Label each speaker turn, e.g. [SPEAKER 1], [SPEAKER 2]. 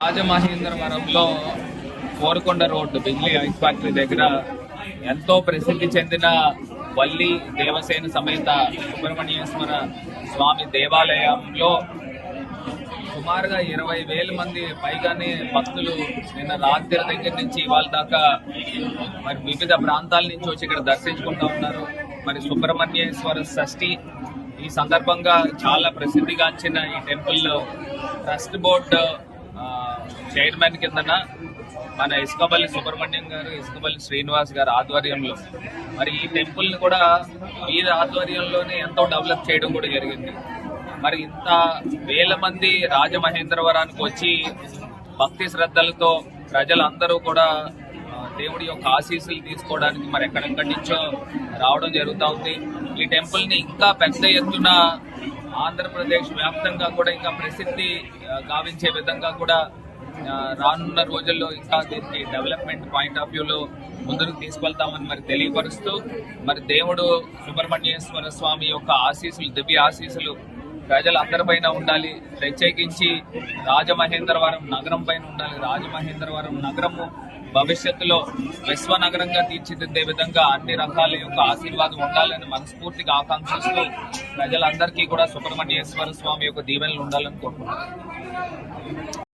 [SPEAKER 1] రాజమహేంద్రవరంలో Korukonda road Bijli ice factory దగ్గర ఎంతో ప్రసిద్ధి చెందిన వల్లి దేవసేన సమేత సుబ్రహ్మణ్యేశ్వర స్వామి దేవాలయంలో సుమారుగా ఇరవై వేల మంది పైగానే భక్తులు నిన్న రాత్రి దగ్గర నుంచి ఇవాళ దాకా మరి వివిధ ప్రాంతాల నుంచి వచ్చి ఇక్కడ దర్శించుకుంటూ ఉన్నారు. మరి సుబ్రహ్మణ్యేశ్వర షష్ఠి ఈ సందర్భంగా చాలా ప్రసిద్ధిగాంచిన ఈ టెంపుల్ ట్రస్ట్ బోర్డు చైర్మన్ కిందన మన ఇసుకపల్లి సుబ్రహ్మణ్యం గారు ఇసుకపల్లి శ్రీనివాస్ గారు ఆధ్వర్యంలో. మరి ఈ టెంపుల్ని కూడా వీరి ఆధ్వర్యంలోనే ఎంతో డెవలప్ చేయడం కూడా జరిగింది. మరి ఇంత వేల మంది రాజమహేంద్రవరానికి వచ్చి భక్తి శ్రద్ధలతో ప్రజలందరూ కూడా దేవుడి యొక్క ఆశీస్సులు తీసుకోవడానికి మరి ఎక్కడెక్కడి నుంచో రావడం జరుగుతూ ఉంది. ఈ టెంపుల్ని ఇంకా పెద్ద ఎత్తున ఆంధ్రప్రదేశ్ వ్యాప్తంగా కూడా ఇంకా ప్రసిద్ధి గావించే విధంగా కూడా రానున్న రోజుల్లో ఇంకా దీనికి డెవలప్మెంట్ పాయింట్ ఆఫ్ వ్యూలో ముందుకు తీసుకెళ్తామని మరి తెలియపరుస్తూ మరి దేవుడు సుబ్రహ్మణ్యేశ్వర స్వామి యొక్క ఆశీస్సులు దివ్య ఆశీస్సులు ప్రజలందరిపైన ఉండాలి. ప్రత్యేకించి రాజమహేంద్రవరం నగరం పైన ఉండాలి. రాజమహేంద్రవరం నగరము భవిష్యత్తులో విశ్వ నగరంగా తీర్చిదిద్దే విధంగా అన్ని రకాల యొక్క ఆశీర్వాదం ఉండాలని మనస్ఫూర్తిగా ఆకాంక్షిస్తూ ప్రజలందరికీ కూడా సుబ్రహ్మణ్యేశ్వర స్వామి యొక్క దీవెనలు ఉండాలని కోరుకుంటున్నాను.